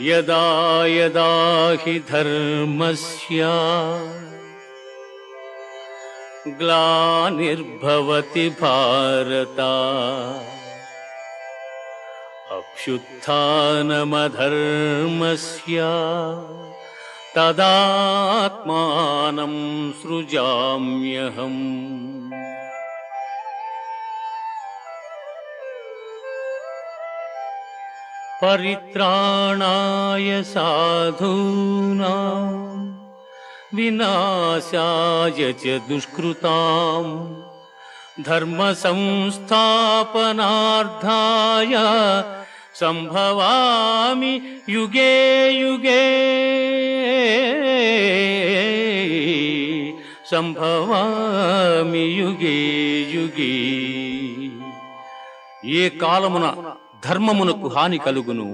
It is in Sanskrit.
यदा यदा हि धर्मस्य ग्लानिर्भवति भारत। अभ्युत्थानमधर्मस्य तदात्मानं सृजाम्यहम् परित्राणाय साधूना विनाशाय च दुष्कृताम् धर्मसंस्थापनार्थाय सम्भवामि युगे युगे। सम्भवामि युगे युगे। ఏ కాలమున ధర్మమునకు హాని కలుగును?